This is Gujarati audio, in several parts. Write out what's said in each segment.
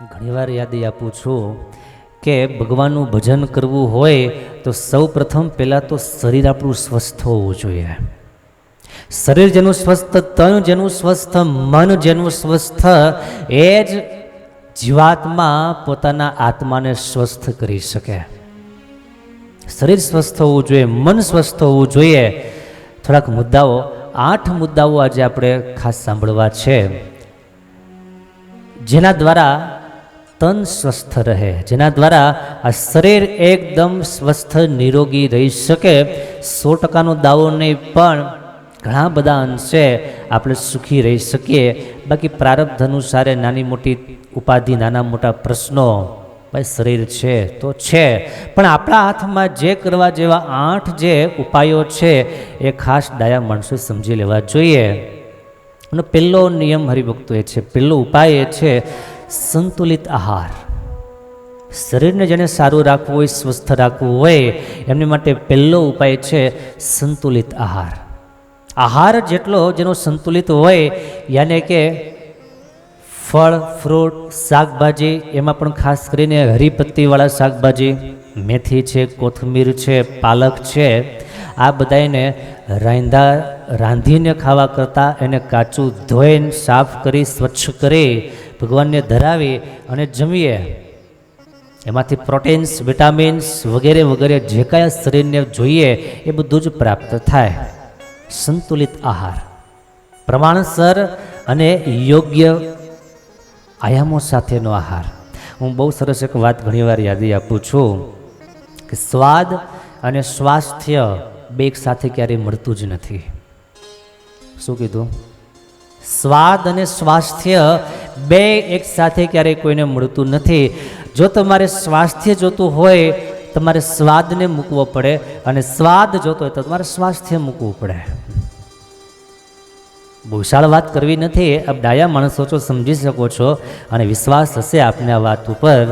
ઘણીવાર યાદી આપું છું કે ભગવાનનું ભજન કરવું હોય તો સૌ પ્રથમ પહેલાં તો શરીર આપણું સ્વસ્થ હોવું જોઈએ. શરીર જેનું સ્વસ્થ, તન જેનું સ્વસ્થ, મન જેનું સ્વસ્થ, એ જ જીવાત્મા પોતાના આત્માને સ્વસ્થ કરી શકે. શરીર સ્વસ્થ હોવું જોઈએ, મન સ્વસ્થ હોવું જોઈએ. થોડાક મુદ્દાઓ, આઠ મુદ્દાઓ આજે આપણે ખાસ સાંભળવા છે. જેના દ્વારા તન સ્વસ્થ રહે. જેના દ્વારા આ શરીર એકદમ સ્વસ્થ, નિરોગી રહી શકે. સો ટકાનો દાવો નહીં, પણ ઘણા બધા અંશે આપણે સુખી રહી શકીએ. બાકી પ્રારબ્ધ અનુસારે નાની મોટી ઉપાધિ, નાના મોટા પ્રશ્નો ભાઈ શરીર છે તો છે. પણ આપણા હાથમાં જે કરવા જેવા આઠ જે ઉપાયો છે, એ ખાસ ડાયા માણસો સમજી લેવા જોઈએ. અને પહેલો નિયમ હરિભક્તો એ છે, પહેલો ઉપાય એ છે સંતુલિત આહાર. શરીરને જેને સારું રાખવું હોય, સ્વસ્થ રાખવું હોય, એમની માટે પહેલો ઉપાય છે સંતુલિત આહાર. આહાર જેટલો જેનો સંતુલિત હોય, યાને કે ફળ, ફ્રૂટ, શાકભાજી, એમાં પણ ખાસ કરીને હરીપત્તીવાળા શાકભાજી, મેથી છે, કોથમીર છે, પાલક છે, આ બધાને રાંધા, રાંધીને ખાવા કરતાં એને કાચું ધોઈને સાફ કરી, સ્વચ્છ કરી ભગવાનને ધરાવી અને જમીએ. એમાંથી પ્રોટીન્સ વિટામિન્સ વગેરે વગેરે જે કાંઈ શરીરને જોઈએ એ બધું જ પ્રાપ્ત થાય. સંતુલિત આહાર. પ્રમાણસર અને યોગ્ય આયામો સાથેનો આહાર. હું બહુ સરસ એક વાત ઘણીવાર યાદી આપું છું કે સ્વાદ અને સ્વાસ્થ્ય બે સાથે ક્યારેય મળતું જ નથી. શું કીધું? સ્વાદ અને સ્વાસ્થ્ય બે એક સાથે ક્યારેય કોઈને મળતું નથી. જો તમારે સ્વાસ્થ્ય જોતું હોય, તમારે સ્વાદને મૂકવો પડે અને સ્વાદ જોતો હોય તો તમારે સ્વાસ્થ્ય મૂકવું પડે. ભૂષાળ વાત કરવી નથી, આપ ડાયા માણસો છો, સમજી શકો છો અને વિશ્વાસ હશે આપને આ વાત ઉપર.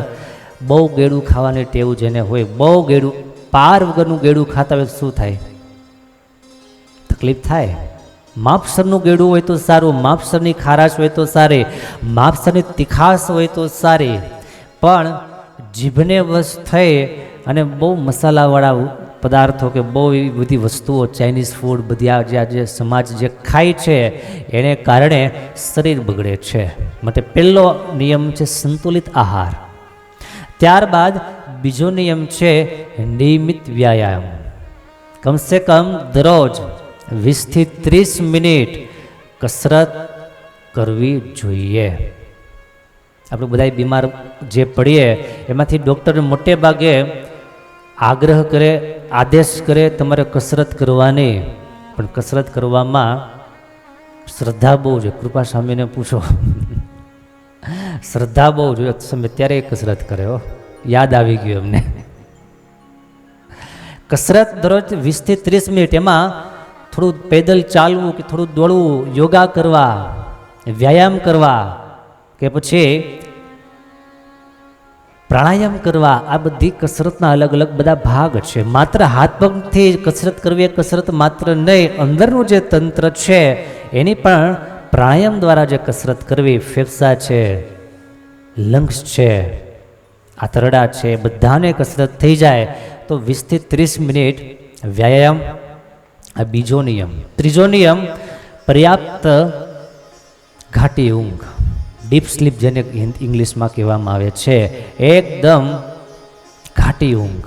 બહુ ગેડું ખાવાની ટેવ જેને હોય, બહુ ગેડું, પાર વગરનું ગેડું ખાતા હોય શું થાય? તકલીફ થાય? માપસરનું ગેડું હોય તો સારું, માપસરની ખારાશ હોય તો સારી, માપસરની તીખાશ હોય તો સારી. પણ જીભને વશ થઈ અને બહુ મસાલાવાળા પદાર્થો કે બહુ એવી બધી વસ્તુઓ ચાઇનીઝ ફૂડ બધી આ જે આજે સમાજ જે ખાય છે, એને કારણે શરીર બગડે છે. માટે પહેલો નિયમ છે સંતુલિત આહાર. ત્યારબાદ બીજો નિયમ છે નિયમિત વ્યાયામ. કમસે કમ દરરોજ વીસથી ત્રીસ મિનિટ કસરત કરવી જોઈએ. આપણે બધા બીમાર જે પડીએ, એમાંથી ડૉક્ટર મોટે ભાગે આગ્રહ કરે, આદેશ કરે તમારે કસરત કરવાની. પણ કસરત કરવામાં શ્રદ્ધા બહુ જોઈએ કૃપા સ્વામીને પૂછો. શ્રદ્ધા બહુ જોઈએ તમે ત્યારે કસરત કરે હો. યાદ આવી ગયું એમને કસરત દરરોજ વીસથી ત્રીસ મિનિટ. એમાં થોડું પેદલ ચાલવું કે થોડું દોડવું, યોગા કરવા, વ્યાયામ કરવા, કે પછી પ્રાણાયામ કરવા, આ બધી કસરતના અલગ અલગ બધા ભાગ છે. માત્ર હાથ પગથી કસરત કરવી એ કસરત માત્ર નહીં, અંદરનું જે તંત્ર છે, એની પણ પ્રાણાયામ દ્વારા જે કસરત કરવી, ફેફસા છે, લંગ્સ છે આંતરડા છે, બધાને કસરત થઈ જાય, તો વીસથી ત્રીસ મિનિટ વ્યાયામ આ બીજો નિયમ. ત્રીજો નિયમ, પર્યાપ્ત ઘાટી ઊંઘ. ડીપ સ્લીપ જેને ઇંગ્લિશમાં કહેવામાં આવે છે, એકદમ ઘાટી ઊંઘ.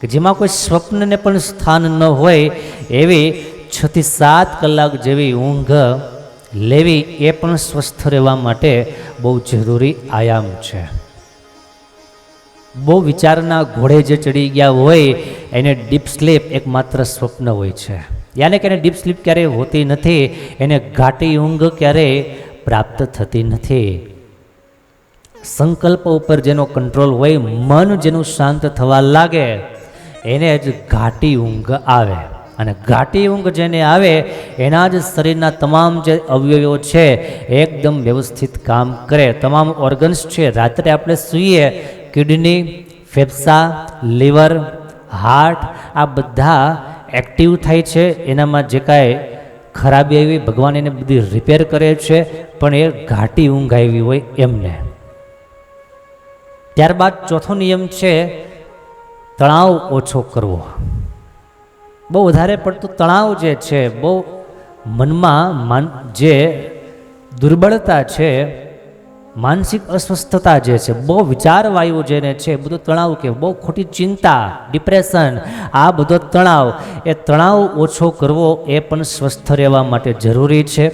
કે જેમાં કોઈ સ્વપ્નને પણ સ્થાન ન હોય, એવી છથી સાત કલાક જેવી ઊંઘ લેવી એ પણ સ્વસ્થ રહેવા માટે બહુ જરૂરી આયામ છે. બહુ વિચારના ઘોડે જે ચડી ગયા હોય, એને ડીપ સ્લીપ એકમાત્ર સ્વપ્ન હોય છે. યાને કે ડીપ સ્લીપ ક્યારેય હોતી નથી, એને ઘાટી ઊંઘ ક્યારેય પ્રાપ્ત થતી નથી. સંકલ્પ ઉપર જેનો કંટ્રોલ હોય, મન જેનું શાંત થવા લાગે, એને જ ઘાટી ઊંઘ આવે. અને ઘાટી ઊંઘ જેને આવે, એના જ શરીરના તમામ જે અવયવો છે, એકદમ વ્યવસ્થિત કામ કરે. તમામ ઓર્ગન્સ છે, રાત્રે આપણે સૂઈએ કિડની ફેફસા લીવર હાર્ટ આ બધા એક્ટિવ થાય છે, એનામાં જે કાંઈ ખરાબી આવી, ભગવાન એને બધી રિપેર કરે છે, પણ એ ઘાટી ઊંઘ આવી હોય એમને. ત્યારબાદ ચોથો નિયમ છે, તણાવ ઓછો કરવો. બહુ વધારે પડતું તણાવ જે છે, બહુ મનમાં માન જે દુર્બળતા છે માનસિક અસ્વસ્થતા જે છે, બહુ વિચારવાયુ જેને છે બધો તણાવ કે બહુ ખોટી ચિંતા, ડિપ્રેશન, આ બધો તણાવ, એ તણાવ ઓછો કરવો એ પણ સ્વસ્થ રહેવા માટે જરૂરી છે.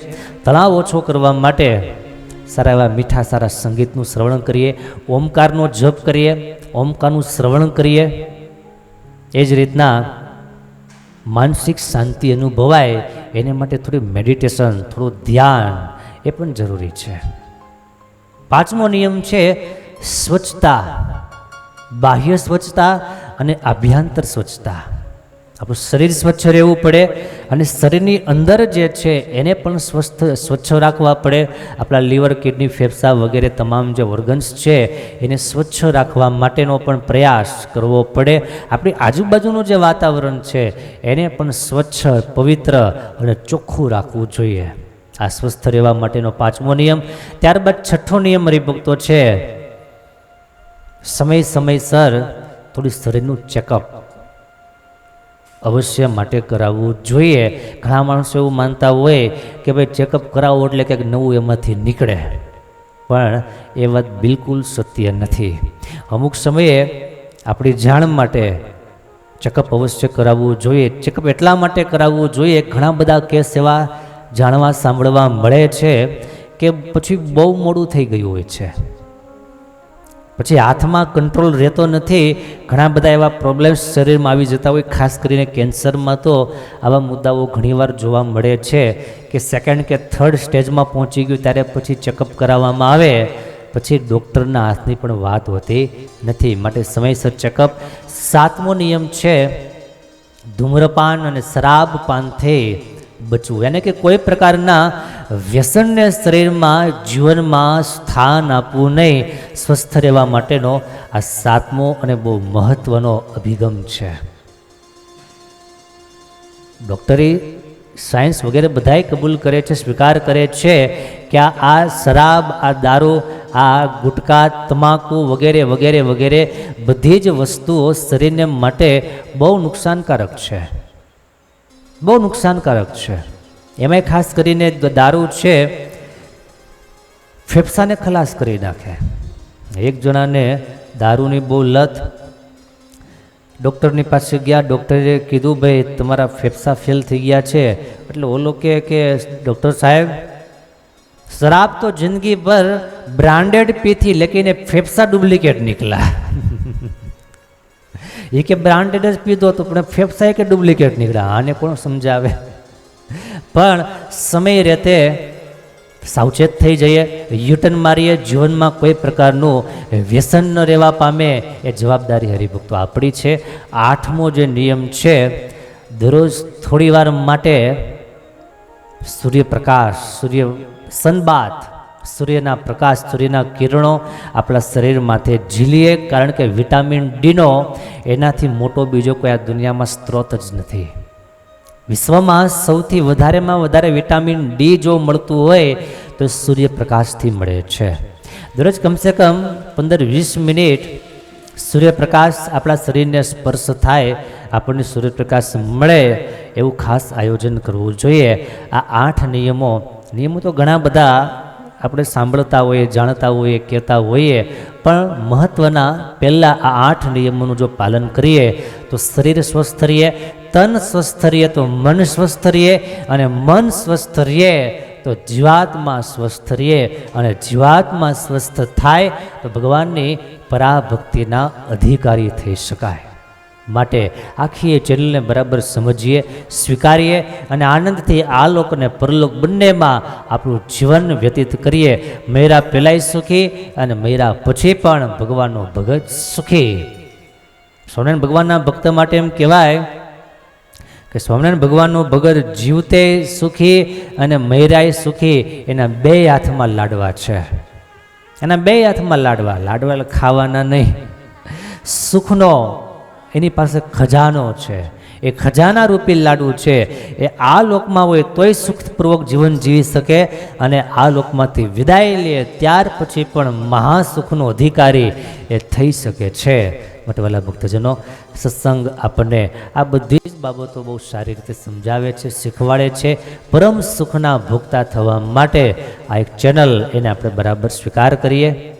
તણાવ ઓછો કરવા માટે સારા એવા મીઠા, સારા સંગીતનું શ્રવણ કરીએ, ઓમકારનો જપ કરીએ, ઓમકારનું શ્રવણ કરીએ. એ જ રીતના માનસિક શાંતિ અનુભવાય, એને માટે થોડી મેડિટેશન થોડું ધ્યાન, એ પણ જરૂરી છે. પાંચમો નિયમ છે સ્વચ્છતા, બાહ્ય સ્વચ્છતા અને આભ્યંતર સ્વચ્છતા. આપણું શરીર સ્વચ્છ રહેવું પડે અને શરીરની અંદર જે છે એને પણ સ્વસ્થ, સ્વચ્છ રાખવા પડે. આપણા લીવર, કિડની, ફેફસા વગેરે તમામ જે ઓર્ગન્સ છે એને સ્વચ્છ રાખવા માટેનો પણ પ્રયાસ કરવો પડે. આપણી આજુબાજુનું જે વાતાવરણ છે એને પણ સ્વચ્છ, પવિત્ર અને ચોખ્ખું રાખવું જોઈએ. આ સ્વસ્થ રહેવા માટેનો પાંચમો નિયમ. ત્યારબાદ છઠ્ઠો નિયમ હરિભક્તો છે. સમય સમયસર થોડી શરીરનું ચેકઅપ અવશ્ય માટે કરાવવું જોઈએ. ઘણા માણસો એવું માનતા હોય કે ભાઈ ચેકઅપ કરાવો એટલે કંઈક નવું એમાંથી નીકળે. પણ એ વાત બિલકુલ સત્ય નથી. અમુક સમયે આપણી જાણ માટે ચેકઅપ અવશ્ય કરાવવું જોઈએ. ચેકઅપ એટલા માટે કરાવવું જોઈએ. ઘણા બધા કેસ એવા જાણવા, સાંભળવા મળે છે કે પછી બહુ મોડું થઈ ગયું હોય છે. પછી હાથમાં કંટ્રોલ રહેતો નથી, ઘણા બધા એવા પ્રોબ્લેમ્સ શરીરમાં આવી જતા હોય, ખાસ કરીને કેન્સરમાં તો આવા મુદ્દાઓ ઘણીવાર જોવા મળે છે કે સેકન્ડ કે થર્ડ સ્ટેજમાં પહોંચી ગયું ત્યારે પછી ચેકઅપ કરાવવામાં આવે, પછી ડૉક્ટરના હાથની પણ વાત હોતી નથી. માટે સમયસર ચેકઅપ સાતમો નિયમ છે, ધૂમ્રપાન અને શરાબ પાનથી બચવું. એને કે કોઈ પ્રકારના વ્યસનને શરીરમાં, જીવનમાં સ્થાન આપવું નહીં. સ્વસ્થ રહેવા માટેનો આ સાતમો અને બહુ મહત્ત્વનો અભિગમ છે. ડૉક્ટરી સાયન્સ વગેરે બધાય કબૂલ કરે છે, સ્વીકાર કરે છે કે આ શરાબ, આ દારૂ, આ ગુટકા, તમાકુ વગેરે વગેરે વગેરે બધી જ વસ્તુઓ શરીરને માટે બહુ નુકસાનકારક છે. બહુ નુકસાનકારક છે. એમાંય ખાસ કરીને દારૂ છે, ફેફસાને ખલાસ કરી નાખે. એક જણાને દારૂની બહુ લત. ડૉક્ટરની પાસે ગયા, ડૉક્ટરે કીધું, ભાઈ, તમારા ફેફસા ફેલ થઈ ગયા છે. એટલે ઓલો કે કે, ડૉક્ટર સાહેબ, શરાબ તો જિંદગીભર બ્રાન્ડેડ પીથી લેકીને ફેફસા ડુપ્લિકેટ નીકળ્યા. એ કે બ્રાન્ડેડ જ પીધો તો પણ ફેફસાય કે ડુપ્લિકેટ નીકળ્યા આને કોણ સમજાવે? પણ સમય રહેતે સાવચેત થઈ જઈએ. યુટર્ન મારીએ, જીવનમાં કોઈ પ્રકારનું વ્યસન ન રહેવા પામે એ જવાબદારી હરિભક્તો આપણી છે. આઠમો જે નિયમ છે, દરરોજ થોડી વાર માટે સૂર્યપ્રકાશ, સૂર્ય સનબાથ સૂર્યના પ્રકાશ, સૂર્યના કિરણો આપણા શરીર માથે ઝીલીએ, કારણ કે વિટામિન ડીનો એનાથી મોટો બીજો કોઈ આ દુનિયામાં સ્ત્રોત જ નથી. વિશ્વમાં સૌથી વધારેમાં વધારે વિટામિન ડી જો મળતું હોય તો સૂર્યપ્રકાશથી મળે છે. દરરોજ કમસે કમ પંદર વીસ મિનિટ સૂર્યપ્રકાશ આપણા શરીરને સ્પર્શ થાય, આપણને સૂર્યપ્રકાશ મળે એવું ખાસ આયોજન કરવું જોઈએ. આ આઠ નિયમો નિયમો તો ઘણા બધા આપણે સાંભળતા હોઈએ, જાણતા હોઈએ, કહેતા હોઈએ, પણ મહત્ત્વના પહેલાં આ આઠ નિયમોનું જો પાલન કરીએ, તો શરીર સ્વસ્થ રહીએ, તન સ્વસ્થ રહીએ, તો મન સ્વસ્થ રહીએ, અને મન સ્વસ્થ રહીએ, તો જીવાત્મા સ્વસ્થ રહીએ, અને જીવાત્મા સ્વસ્થ થાય, તો ભગવાનની પરાભક્તિના અધિકારી થઈ શકાય. માટે આખી એ ચેનલને બરાબર સમજીએ, સ્વીકારીએ અને આનંદથી આ લોક અને પરલોક બંનેમાં આપણું જીવન વ્યતીત કરીએ. મેરા પહેલાંય સુખી અને મેરા પછી પણ ભગવાનનો ભગત સુખી. સ્વામિનારાયણ ભગવાનના ભક્ત માટે એમ કહેવાય કે સ્વામિનારાયણ ભગવાનનો ભગત જીવતે સુખી અને મૈરાય સુખી એના બે હાથમાં લાડવા છે. એના બે હાથમાં લાડવા લાડવા ખાવાના નહીં. સુખનો એની પાસે ખજાનો છે. એ ખજાના રૂપી લાડુ છે. એ આ લોકમાં હોય તોય સુખપૂર્વક જીવન જીવી શકે અને આ લોકમાંથી વિદાય લે ત્યાર પછી પણ મહાસુખનો અધિકારી એ થઈ શકે છે. મટવાલા વાલા ભક્તજનો, સત્સંગ આપણને આ બધી જ બાબતો બહુ સારી રીતે સમજાવે છે, શીખવાડે છે. પરમ સુખના ભોગતા થવા માટે આ એક ચેનલ એને આપણે બરાબર સ્વીકાર કરીએ.